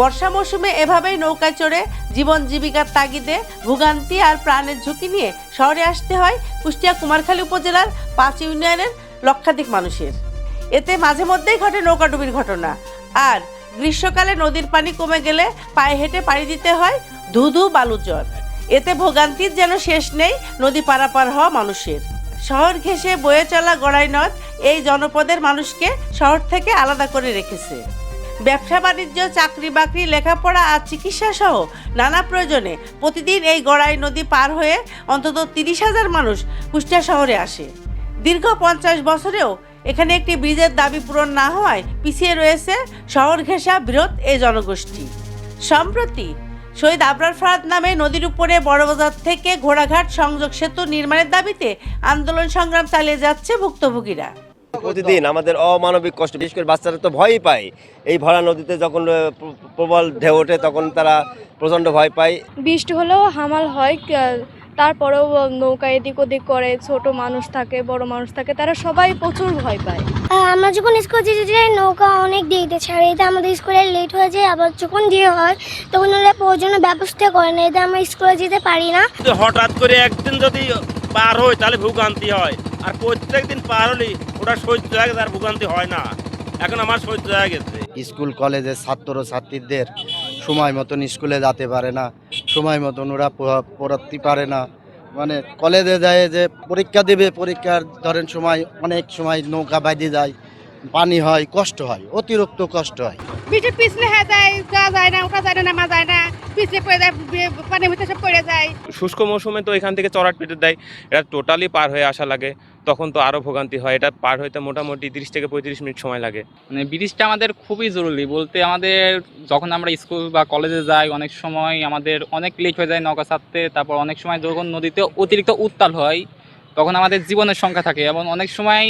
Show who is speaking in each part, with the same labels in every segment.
Speaker 1: বর্ষা মৌসুমে এভাবেই নৌকায় চড়ে জীবন জীবিকার তাগিদে ভোগান্তি আর প্রাণের ঝুঁকি নিয়ে শহরে আসতে হয় কুষ্টিয়া কুমারখালী উপজেলার পাঁচ ইউনিয়নের লক্ষাধিক মানুষের। এতে মাঝে মধ্যেই ঘটে নৌকাডুবির ঘটনা। আর গ্রীষ্মকালে নদীর পানি কমে গেলে পায়ে হেঁটে পাড়ি দিতে হয় ধুধু বালুচর এতে ভোগান্তির যেন শেষ নেই নদী পারাপার হওয়া মানুষের। শহর ঘেঁষে বয়ে চলা গড়াই নদ এই জনপদের মানুষকে শহর থেকে আলাদা করে রেখেছে। ব্যবসা বাণিজ্য, চাকরি বাকরি, লেখাপড়া আর চিকিৎসা সহ নানা প্রয়োজনে প্রতিদিন এই গড়াই নদী পার হয়ে অন্তত তিরিশ হাজার মানুষ কুষ্টিয়া শহরে আসে। দীর্ঘ পঞ্চাশ বছরেও এখানে একটি ব্রিজের দাবি পূরণ না হওয়ায় পিছিয়ে রয়েছে শহর ঘেঁষা বৃহৎ এই জনগোষ্ঠী। সম্প্রতি শহীদ আবরার ফারাদ নামে নদীর উপরে বড়বাজার থেকে ঘোড়াঘাট সংযোগ সেতু নির্মাণের দাবিতে আন্দোলন সংগ্রাম চালিয়ে যাচ্ছে ভুক্তভোগীরা।
Speaker 2: প্রতিদিন আমাদের অমানবিক কষ্ট বিশেষ করে বাচ্চারা তো ভয়ই পায়। এই ভরা নদীতে যখন প্রবল ঢেউ ওঠে তখন তারা প্রচণ্ড ভয় পায়।
Speaker 3: বৃষ্টি হলেও হামাল হয় তারপরেও নৌকা এদিক ওদিক করে ছোট মানুষ থাকে বড় মানুষ থাকে তারা সবাই প্রচুর ভয় পায়।
Speaker 4: আমরা যখন স্কুল যেতে যাই নৌকা অনেক দেরিতে ছাড়ে এতে আমাদের স্কুলে লেট হয়ে যায় আবার যখন দিয়ে হয় তখন ওরা প্রয়োজনীয় ব্যবস্থা করে না এতে আমরা স্কুলে যেতে পারি না।
Speaker 5: হঠাৎ করে একদিন যদি পার হয় তাহলে ভোগান্তি হয়। আর প্রত্যেকদিন পার হলে সহ্য হয়ে গেছে আর ভোগান্তি হয় না। এখন আমার সহ্য হয়ে গেছে।
Speaker 6: স্কুল কলেজের ছাত্র ছাত্রীদের সময় মতন স্কুলে যেতে পারে না সময় মতন ওরা পড়তে পারে না। মানে কলেজে যায় যে পরীক্ষা দেবে পরীক্ষার ধরেন সময় অনেক সময় নৌকা বাইতে যায় পানি হয় কষ্ট হয় অতিরিক্ত কষ্ট হয়।
Speaker 7: পিঠে পিছলে হয়ে যায় যাওয়া যায় না ওঠা যায় না নামা যায় না পিছলে পড়ে যায় পানির ভিতরে সব পড়ে যায়।
Speaker 8: শুষ্ক মৌসুমে তো এখান থেকে চড়াট পেটে দেয় এটা টোটালি পার হয়ে আসা লাগে। তখন তো আরও ভোগান্তি হয়। এটা পার হইতে মোটামুটি তিরিশ থেকে পঁয়ত্রিশ মিনিট সময় লাগে।
Speaker 9: মানে ব্রিজটা আমাদের খুবই জরুরি। বলতে আমাদের যখন আমরা স্কুল বা কলেজে যাই অনেক সময় আমাদের অনেক লেট হয়ে যায় নৌকা ছাড়তে তারপর অনেক সময় যখন নদীতে অতিরিক্ত উত্তাল হয় তখন আমাদের জীবনের সংখ্যা থাকে এবং অনেক সময়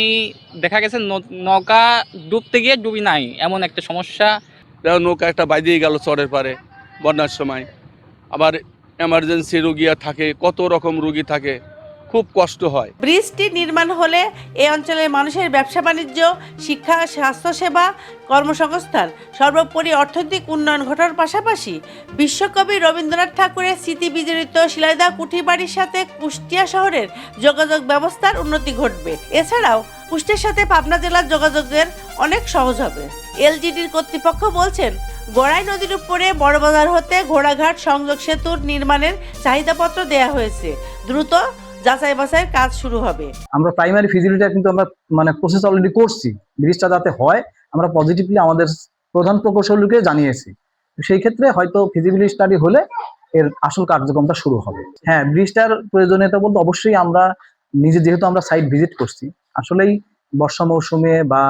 Speaker 9: দেখা গেছে ন- নৌকা ডুবতে গিয়ে ডুবি নাই এমন একটা সমস্যা।
Speaker 10: যেমন নৌকা একটা বাইদিয়ে গেল চরের পারে বন্যার সময়। আবার এমার্জেন্সি রুগী থাকে কত রকম রুগী থাকে। খুব কষ্ট হয়।
Speaker 1: ব্রিজটি নির্মাণ হলে এ অঞ্চলের মানুষের ব্যবসা বাণিজ্য, শিক্ষা, স্বাস্থ্যসেবা, কর্মসংস্থান, সর্বোপরি অর্থনৈতিক উন্নয়ন ঘটার পাশাপাশি বিশ্বকবি রবীন্দ্রনাথ ঠাকুরের স্মৃতি বিজড়িত শিলাইদা কুঠিবাড়ির সাথে কুষ্টিয়া শহরের যোগাযোগ ব্যবস্থার উন্নতি ঘটবে। এছাড়াও কুষ্টিয়ার সাথে পাবনা জেলার যোগাযোগের অনেক সহজ হবে। এলজিডির কর্তৃপক্ষ বলছেন, গড়াই নদীর উপরে বড়বাজার হতে ঘোড়াঘাট সংযোগ সেতুর নির্মাণের চাহিদাপত্র দেয়া হয়েছে। দ্রুত যাচাই বাছাইয়ের কাজ শুরু হবে।
Speaker 11: আমরা প্রাইমারি ফিজিবিলিটিটা কিন্তু আমরা মানে প্রসেস অলরেডি করছি। ব্রিজটা যাতে হয়, আমরা পজিটিভলি আমাদের প্রধান প্রকৌশলীকে জানিয়েছি। সেই ক্ষেত্রে হয়তো ফিজিবিলিটি স্টাডি হলে এর আসল কার্যক্রমটা শুরু হবে। হ্যাঁ ব্রিজটার প্রয়োজনীয়তা বলতে অবশ্যই আমরা নিজে, যেহেতু আমরা সাইট ভিজিট করছি, আসলেই বর্ষা মৌসুমে বা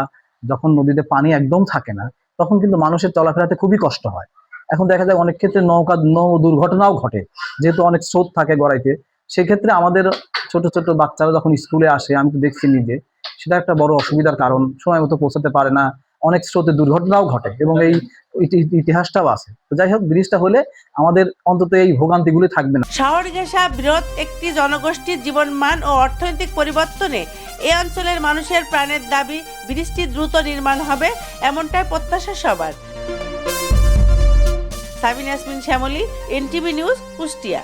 Speaker 11: যখন নদীতে পানি একদম থাকে না, তখন কিন্তু মানুষের চলাফেরাতে খুবই কষ্ট হয়। এখন দেখা যায় অনেক ক্ষেত্রে নৌকা, নৌ দুর্ঘটনাও ঘটে। যেহেতু অনেক স্রোত থাকে গড়াইতে সেক্ষেত্রে আমাদের ছোট ছোট বাচ্চারা যখন স্কুলে আসে, আমি তো দেখছি নিজে, সেটা একটা বড় অসুবিধার কারণ, সময় মতো পৌঁছাতে পারে না, অনেক স্রোতে দুর্ঘটনাও ঘটে এবং এই ইতিহাসটাও আছে। তো যাই হোক ব্রিজটা হলে আমাদের অন্তত এই ভোগান্তিগুলি থাকবে না।
Speaker 1: শহর ঘেঁষা বৃহৎ একটি জনগোষ্ঠীর জীবনমান ও অর্থনৈতিক পরিবর্তনে এ অঞ্চলের মানুষের প্রাণের দাবি ব্রিজটি দ্রুত নির্মাণ হবে, এমনটাই প্রত্যাশা সবার। Sabin Yasmin Shyamoli, NTV news, Kushtia.